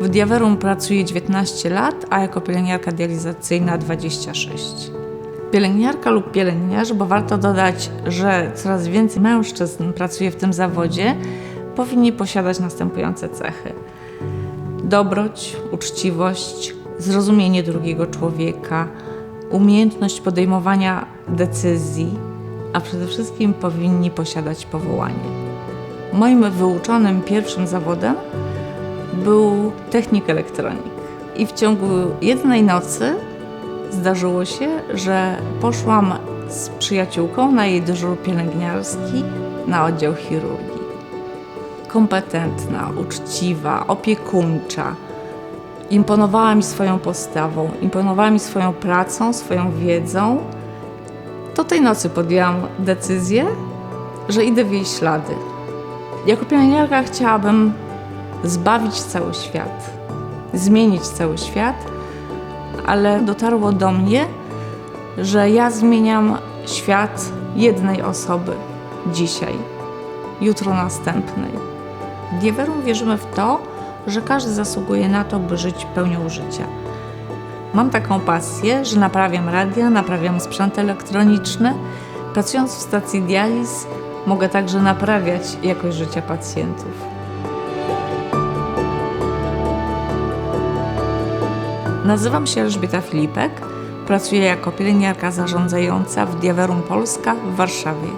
W Diaverum pracuję 19 lat, a jako pielęgniarka dializacyjna 26. Pielęgniarka lub pielęgniarz, bo warto dodać, że coraz więcej mężczyzn pracuje w tym zawodzie, powinni posiadać następujące cechy: dobroć, uczciwość, zrozumienie drugiego człowieka, umiejętność podejmowania decyzji, a przede wszystkim powinni posiadać powołanie. Moim wyuczonym pierwszym zawodem był technik elektronik. I w ciągu jednej nocy zdarzyło się, że poszłam z przyjaciółką na jej dyżur pielęgniarski na oddział chirurgii. Kompetentna, uczciwa, opiekuńcza. Imponowała mi swoją postawą, imponowała mi swoją pracą, swoją wiedzą. To tej nocy podjęłam decyzję, że idę w jej ślady. Jako pielęgniarka chciałabym zbawić cały świat, zmienić cały świat, ale dotarło do mnie, że ja zmieniam świat jednej osoby dzisiaj, jutro następnej. W Diewerum wierzymy w to, że każdy zasługuje na to, by żyć pełnią życia. Mam taką pasję, że naprawiam radia, naprawiam sprzęt elektroniczny. Pracując w stacji dializ, mogę także naprawiać jakość życia pacjentów. Nazywam się Elżbieta Filipek, pracuję jako pielęgniarka zarządzająca w Diaverum Polska w Warszawie.